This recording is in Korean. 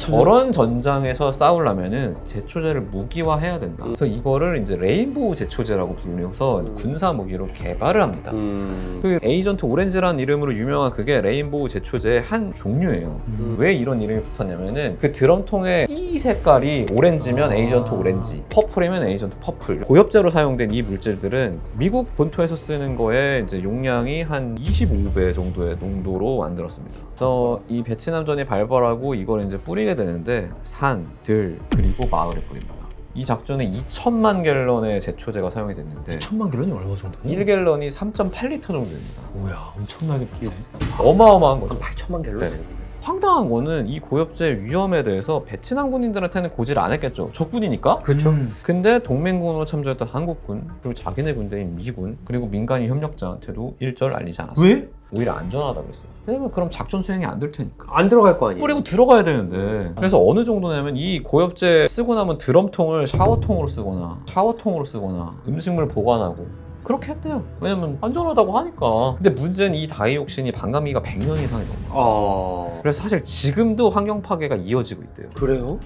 저런 전장에서 싸우려면은 제초제를 무기화해야 된다. 그래서 이거를 이제 레인보우 제초제라고 불려서 음. 군사 무기로 개발을 합니다. 음. 그 에이전트 오렌지라는 이름으로 유명한 그게 레인보우 제초제의 한 종류예요. 음. 왜 이런 이름이 붙었냐면은 그 드럼통의 띠 색깔이 오렌지면 아. 에이전트 오렌지, 퍼플이면 에이전트 퍼플. 고엽제로 사용된 이 물질들은 미국 본토에서 쓰는 거에 이제 용량이 한 25배 정도의 농도로 만들었습니다. 그래서 이 베트남전이 발발하고 이걸 이제 뿌리게 되는데 산, 들 그리고 마을에 뿌립니다. 이 작전에 2천만 갤런의 제초제가 사용이 됐는데 천만 킬로는 얼마 정도? 1갤런이 3.8리터 정도 됩니다. 뭐야 엄청나게 끼워. 어마어마한 거죠. 한 8천만 킬로. 네. 황당한 거는 이 고엽제 위험에 대해서 베트남 군인들한테는 고지를 안 했겠죠. 적군이니까. 그렇죠. 근데 동맹군으로 참조했던 한국군, 그리고 자기네 군대인 미군, 그리고 민간인 협력자한테도 일절 알리지 않았어요. 왜? 오히려 안전하다고 했어요. 왜냐면 그럼 작전 수행이 안 될 테니까. 안 들어갈 거 아니에요. 뿌리고 들어가야 되는데. 그래서 어느 정도냐면 이 고엽제 쓰고 나면 드럼통을 샤워통으로 쓰거나 샤워통으로 쓰거나 음식물 보관하고 그렇게 했대요. 왜냐면 안전하다고 하니까. 근데 문제는 이 다이옥신이 반감기가 100년 이상이 넘어요. 아 그래서 사실 지금도 환경 파괴가 이어지고 있대요. 그래요?